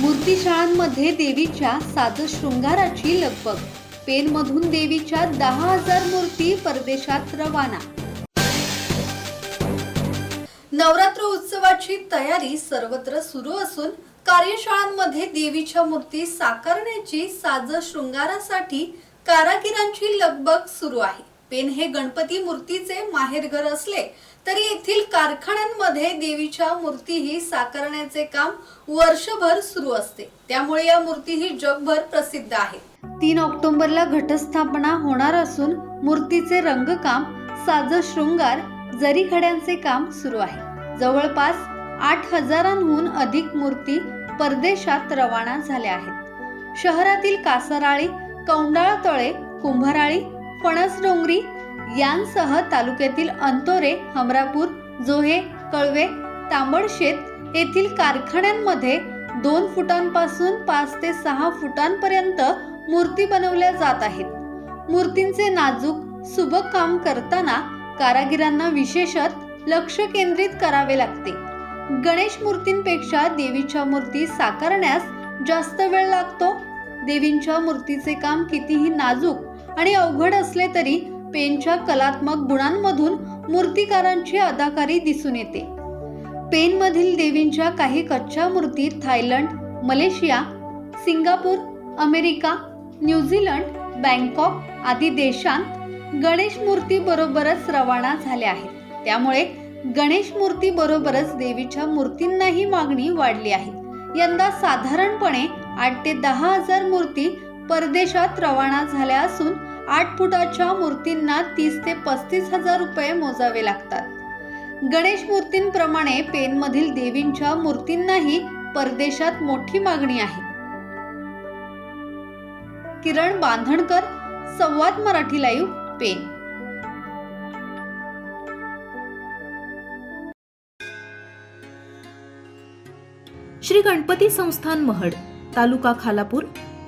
मूर्तीशाळांमध्ये देवीच्या साज शृंगाराची लगबग. पेनमधून देवीच्या दहा हजार मूर्ती परदेशात रवाना. नवरात्र उत्सवाची तयारी सर्वत्र सुरू असून कार्यशाळांमध्ये देवीच्या मूर्ती साकारण्याची साज शृंगारासाठी कारागिरांची लगबग सुरू आहे. पेन हे गणपती मूर्तीचे माहेरघर असले तरी येथील कारखान्यांमध्ये देवीच्या मूर्तीही साकारण्याचे काम वर्षभर सुरू असते. त्यामुळे या मूर्तीही जगभर प्रसिद्ध आहेत तीन ऑक्टोबरला घटस्थापना होणार असून मूर्तीचे रंगकाम साज शृंगार जरीखड्यांचे काम सुरू आहे. जवळपास आठ हजारांहून अधिक मूर्ती परदेशात रवाना झाल्या आहेत. शहरातील कासाराळी कौंडाळतळे कुंभराळी फणस डोंगरी यांसह तालुक्यातील अंतोरे हमरापूर जोहे कळवे तांबडशेत येथील कारखान्यांमध्ये दोन फुटांपासून पाच ते सहा फुटांपर्यंत मूर्ती बनवल्या जात आहेत. मूर्तींचे नाजूक सुबक काम करताना कारागिरांना विशेषत लक्ष केंद्रित करावे लागते. गणेश मूर्तींपेक्षा देवीच्या मूर्ती साकारण्यास जास्त वेळ लागतो. देवींच्या मूर्तीचे काम कितीही नाजूक आणि अवघड असले तरी पेनच्या कलात्मक गुणांमधून मूर्तिकारांची अदाकारी दिसून येते. पेनमधील देवींच्या काही कच्च्या मूर्ती Thailand Malaysia Singapore America New Zealand Bangkok आदी देशांत गणेश मूर्ती बरोबरच रवाना झाल्या आहेत. त्यामुळे गणेश मूर्ती बरोबरच देवीच्या मूर्तींनाही मागणी वाढली आहे. यंदा साधारणपणे आठ ते दहा हजार मूर्ती परदेशात रवाना झाल्या असून आठ फुटाच्या मूर्तींना तीस ते पस्तीस हजार रुपये मोजावे लागतात. गणेश मूर्तींप्रमाणे पेनमधील देवींच्या मूर्तींनाही परदेशात मोठी मागणी आहे. किरण बांधणकर संवाद मराठी लाईव्ह पेन. श्री गणपती संस्थान महड तालुका खालापूर